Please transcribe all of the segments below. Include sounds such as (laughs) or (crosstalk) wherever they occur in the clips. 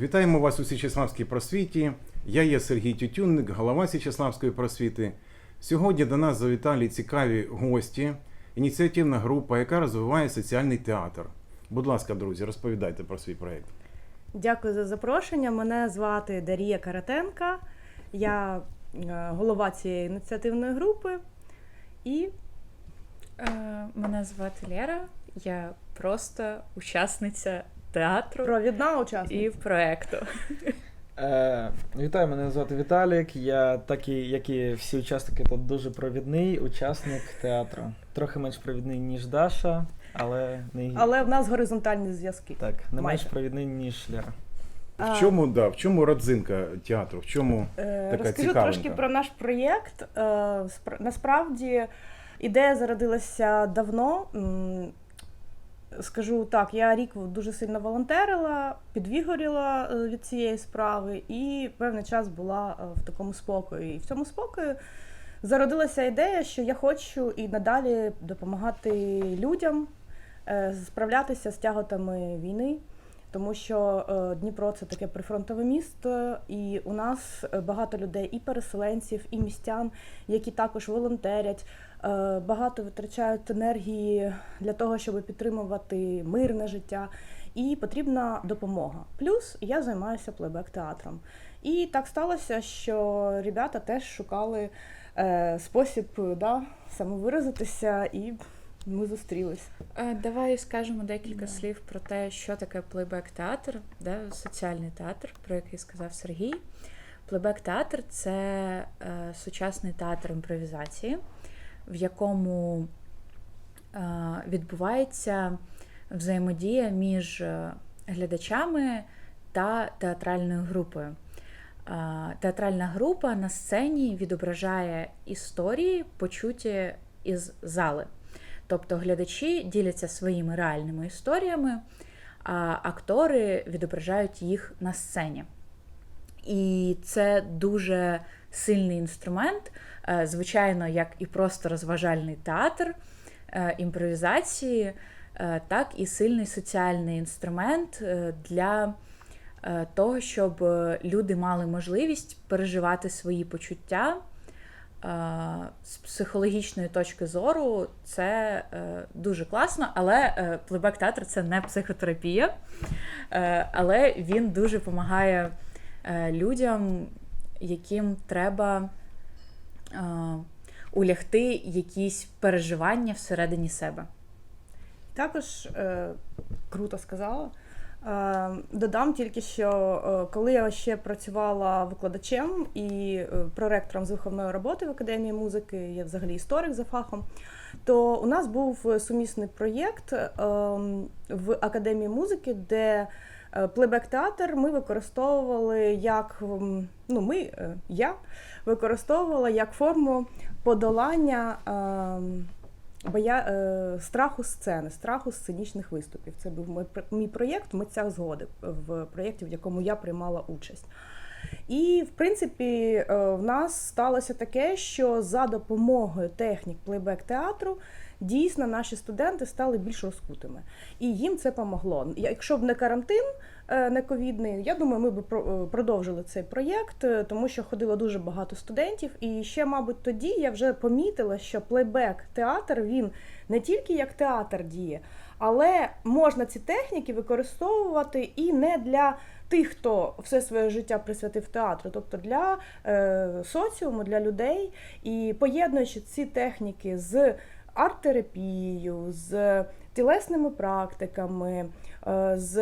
Вітаємо вас у Січеславській просвіті. Я є Сергій Тютюнник, голова Січеславської просвіти. Сьогодні до нас завітали цікаві гості, ініціативна група, яка розвиває соціальний театр. Будь ласка, друзі, розповідайте про свій проєкт. Дякую за запрошення. Мене звати Дарія Каратенка. Я е, голова цієї ініціативної групи. І Е, Мене звати Лера, я просто учасниця театру провідна учасниця. і проекту. Е, вітаю, мене звати Віталік. Я такий, як і всі учасники, тут дуже провідний учасник театру. Трохи менш провідний, ніж Даша, але не Але в нас горизонтальні зв'язки. так, не майже. менш провідний, ніж Лера. А, В чому, да, в чому родзинка театру? В чому е, така Розкажу цікавинка? трошки про наш проєкт. Е, спра- Насправді ідея зародилася давно. М, Скажу так, я рік дуже сильно волонтерила, підвігоріла е, від цієї справи і певний час була е, в такому спокої. І в цьому спокою зародилася ідея, що я хочу і надалі допомагати людям е, справлятися з тяготами війни. Тому що е, Дніпро це таке прифронтове місто, і у нас е, багато людей, і переселенців, і містян, які також волонтерять, е, багато витрачають енергії для того, щоб підтримувати мирне життя. І потрібна допомога. Плюс я займаюся плейбек-театром. І так сталося, що ребята теж шукали е, спосіб да, самовиразитися, і ми зустрілись. Е, Давай скажемо декілька Да. слів про те, що таке плейбек-театр, да, соціальний театр, про який сказав Сергій. Плейбек-театр це е, сучасний театр імпровізації, в якому е, відбувається взаємодія між е, глядачами та театральною групою. Е, Театральна група на сцені відображає історії, почуті із зали. Тобто глядачі діляться своїми реальними історіями, а актори відображають їх на сцені. І це дуже сильний інструмент, е, звичайно, як і просто розважальний театр е, імпровізації, е, так і сильний соціальний інструмент для того, щоб люди мали можливість переживати свої почуття. Е, З психологічної точки зору це е, дуже класно, але е, плейбек-театр це не психотерапія, Е, але він дуже допомагає людям, яким треба улягти якісь переживання всередині себе. Також круто сказала. Е, додам тільки, що е, коли я ще працювала викладачем і е, проректором з виховної роботи в академії музики, я взагалі історик за фахом, то у нас був сумісний проєкт е, в академії музики, де е, плейбек-театр ми використовували як ну, ми, е, я використовувала як форму подолання. Боя е, страху сцени, страху сценічних виступів. Це був мій, мій проєкт Митця згоди в проєкті, в якому я приймала участь. І, в принципі, е, в нас сталося таке, що за допомогою технік плейбек-театру дійсно наші студенти стали більш розкутими. І їм це помогло. Якщо б не карантин, е, не ковідний, я думаю, ми б е, продовжили цей проєкт, е, тому що ходило дуже багато студентів. І ще, мабуть, тоді я вже помітила, що плейбек-театр він не тільки як театр діє, але можна ці техніки використовувати і не для тих, хто все своє життя присвятив театру, тобто для е, соціуму, для людей. І поєднуючи ці техніки з арт-терапією, з тілесними практиками, е, з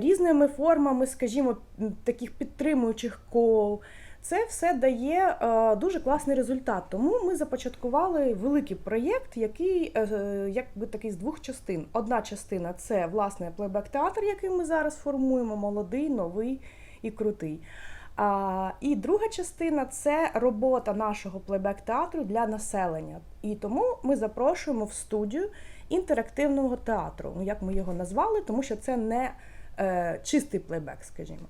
різними формами, скажімо, таких підтримуючих кол. Це все дає е, дуже класний результат. Тому ми започаткували великий проєкт, який е, якби такий з двох частин. Одна частина це власне плейбек-театр, який ми зараз формуємо, молодий, новий і крутий. І друга частина це робота нашого плейбек-театру для населення. І тому ми запрошуємо в студію інтерактивного театру, ну як ми його назвали, тому що це не е, чистий плейбек, скажімо.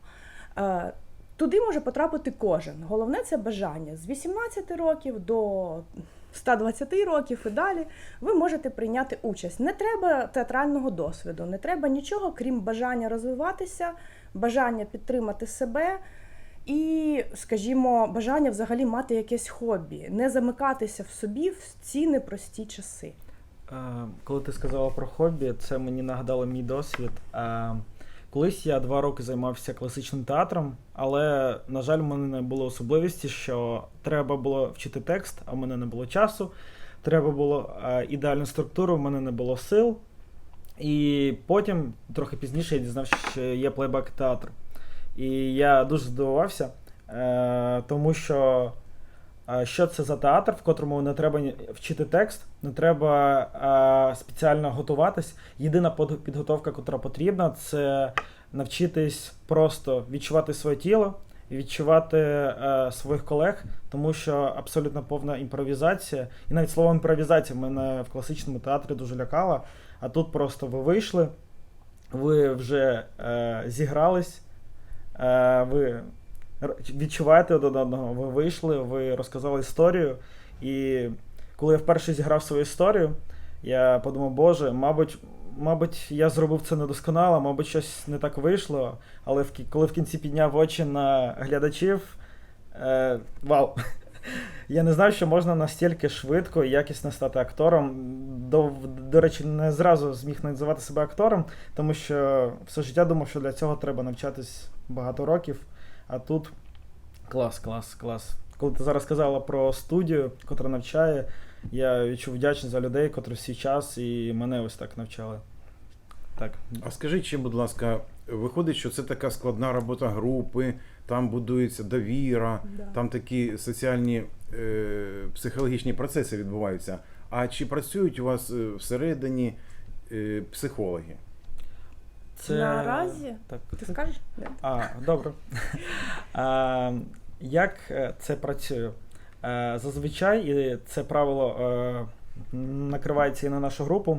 Е, Туди може потрапити кожен. Головне це бажання. З 18 років до 120 років і далі ви можете прийняти участь. Не треба театрального досвіду, не треба нічого, крім бажання розвиватися, бажання підтримати себе. І, скажімо, бажання взагалі мати якесь хобі, не замикатися в собі в ці непрості часи. Е, Коли ти сказала про хобі, це мені нагадало мій досвід. Е, Колись я два роки займався класичним театром, але, на жаль, в мене не було особливості, що треба було вчити текст, а в мене не було часу. Треба було е, ідеальну структуру, в мене не було сил. І потім, трохи пізніше, я дізнався, що є плейбек театр. І я дуже здивувався, е, тому що е, що це за театр, в котрому не треба вчити текст, не треба е, спеціально готуватись. Єдина підготовка, яка потрібна, це навчитись просто відчувати своє тіло, відчувати своїх колег, тому що абсолютно повна імпровізація. І навіть слово імпровізація мене в класичному театрі дуже лякало. А тут просто ви вийшли, ви вже зігрались, ви відчуваєте один одного, ви вийшли, ви розказали історію. І коли я вперше зіграв свою історію, я подумав, боже, мабуть, мабуть, я зробив це недосконало, мабуть, щось не так вийшло. Але коли в кінці підняв очі на глядачів, е, вау! Я не знав, що можна настільки швидко і якісно стати актором. До, до речі, не зразу зміг називати себе актором, тому що все життя думав, що для цього треба навчатись багато років. А тут клас, клас, клас. Коли ти зараз сказала про студію, яка навчає, я відчув вдячність за людей, котрі всі час і мене ось так навчали. Так. А скажіть ще, будь ласка, виходить, що це така складна робота групи, там будується довіра, Да. там такі соціальні е, психологічні процеси відбуваються. А чи працюють у вас е, всередині е, психологи? Це... Наразі? Так. Ти скажеш? А, добре. (laughs) А, як е, це працює? Е, Зазвичай, і це правило накривається і на нашу групу.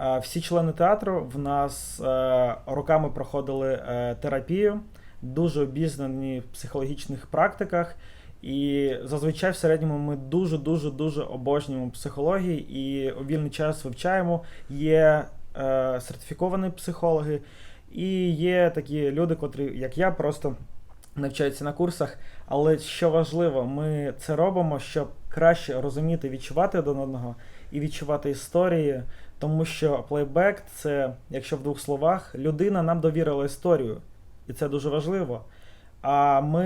Е, Всі члени театру в нас е, роками проходили е, терапію, дуже обізнані в психологічних практиках. І зазвичай в середньому ми дуже дуже дуже обожнюємо психології і у вільний час вивчаємо. Є е, сертифіковані психологи, і є такі люди, котрі, як я, просто навчаються на курсах. Але що важливо, ми це робимо, щоб краще розуміти, відчувати один одного і відчувати історії. Тому що плейбек це, якщо в двох словах, людина нам довірила історію, і це дуже важливо. А ми,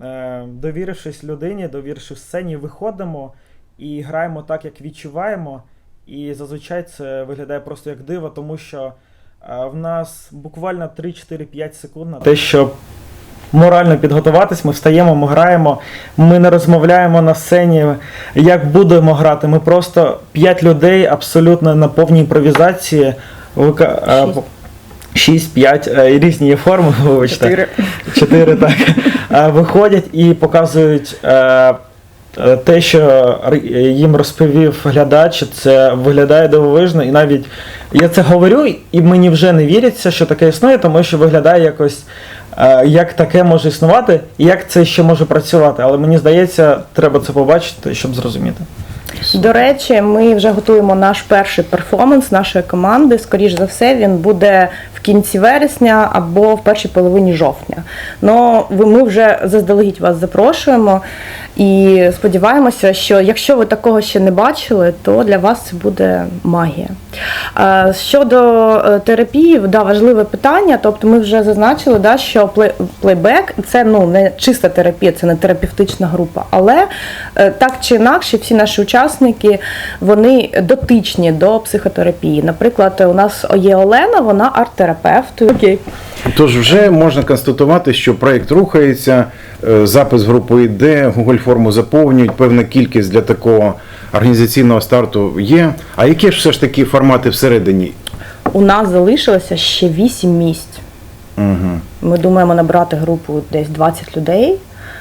е, довірившись людині, довірившись сцені, виходимо і граємо так, як відчуваємо. І зазвичай це виглядає просто як диво, тому що е, в нас буквально 3-4-5 секунд на те, щоб морально підготуватись, ми встаємо, ми граємо, ми не розмовляємо на сцені, як будемо грати. Ми просто 5 людей абсолютно на повній імпровізації. вика- е, 6-5 е, різні є форми, (laughs) вибачте. Чотири. Чотири, так. Виходять і показують е, е, те, що їм розповів глядач. Це виглядає дивовижно, і навіть я це говорю, і мені вже не віриться, що таке існує, тому що виглядає якось. Е, Як таке може існувати, і як це ще може працювати, але мені здається, треба це побачити, щоб зрозуміти. До речі, ми вже готуємо наш перший перформанс нашої команди. Скоріш за все, він буде в кінці вересня або в першій половині жовтня. Ну, ми вже заздалегідь вас запрошуємо і сподіваємося, що якщо ви такого ще не бачили, то для вас це буде магія. Е, Щодо е, терапії, да, важливе питання. Тобто, ми вже зазначили, да, що плей- плейбек це ну не чиста терапія, це не терапевтична група. Але е, так чи інакше, всі наші учасники вони дотичні до психотерапії. Наприклад, у нас є Олена, вона арт-терапевт. Окей. Тож вже можна констатувати, що проєкт рухається, е, запис в групу йде, Google форму заповнюють, певна кількість для такого організаційного старту є. А які ж все ж таки формати всередині? У нас залишилося ще 8 місць. Угу. Ми думаємо набрати групу десь 20 людей.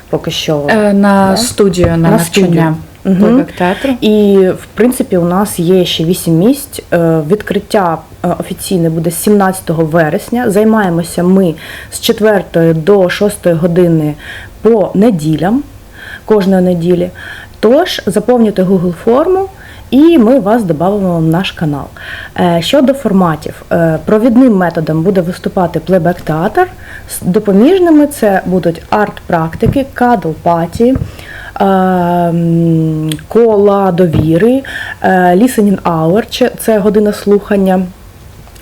Поки що Е, На Да. студію, на, На навчання Мгм. Плейбек театру. І в принципі у нас є ще 8 місць. Е, Відкриття е, офіційне буде 17 вересня. Займаємося ми з 4 до 6 години по неділям кожної неділі. Тож заповнюйте Google форму і ми вас додамо в наш канал. Е, Щодо форматів, провідним методом буде виступати плейбек-театр. З допоміжними це будуть арт-практики, кадл-паті, кола довіри, listening hour – це година слухання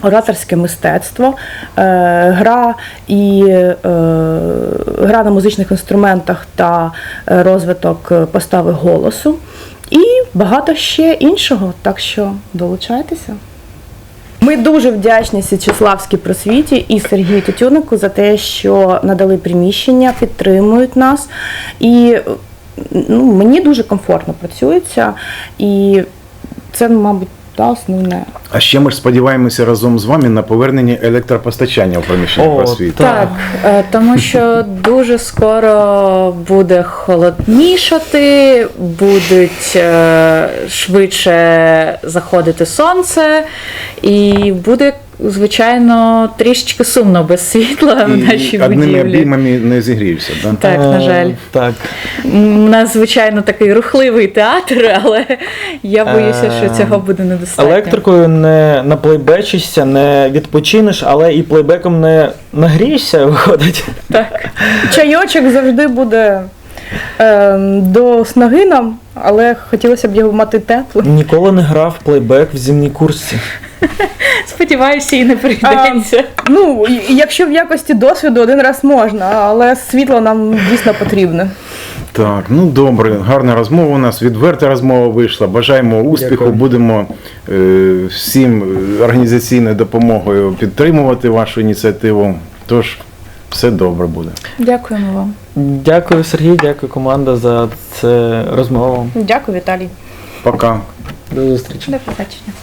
ораторське мистецтво, е, гра і е, гра на музичних інструментах та е, розвиток постави голосу, і багато ще іншого. Так що долучайтеся. Ми дуже вдячні Січеславській просвіті і Сергію Тютюнику за те, що надали приміщення, підтримують нас. І ну, мені дуже комфортно працюється, і це, мабуть, та основне. А ще ми ж сподіваємося разом з вами на повернення електропостачання в приміщенні просвіти. так. Так, е, тому що дуже скоро буде холоднішати, будуть е, швидше заходити сонце, і буде, звичайно, трішечки сумно без світла в нашій І одними будівлі. обіймами не зігрієшся, так? Так, на Е, жаль. Так. У нас, звичайно, такий рухливий театр, (laughs) але я боюся, що Е, цього буде недостатньо. Електрикою не наплейбечишся, не відпочинеш, але і плейбеком не нагрієшся, виходить. Так. (laughs) Чайочок завжди буде до снаги нам, але хотілося б його мати теплим. Ніколи не грав плейбек в зимній курсі. (laughs) Сподіваюся, і не прийдеться. Ну, якщо в якості досвіду один раз можна, але світло нам дійсно потрібне. Так, ну добре, гарна розмова у нас, відверта розмова вийшла. Бажаємо успіху, Дякую. будемо е, всім е, організаційною допомогою підтримувати вашу ініціативу. Тож все добре буде. Дякуємо вам. Дякую, Сергій, дякую, команда, за це розмову. Дякую, Віталій. Пока. До зустрічі. До побачення.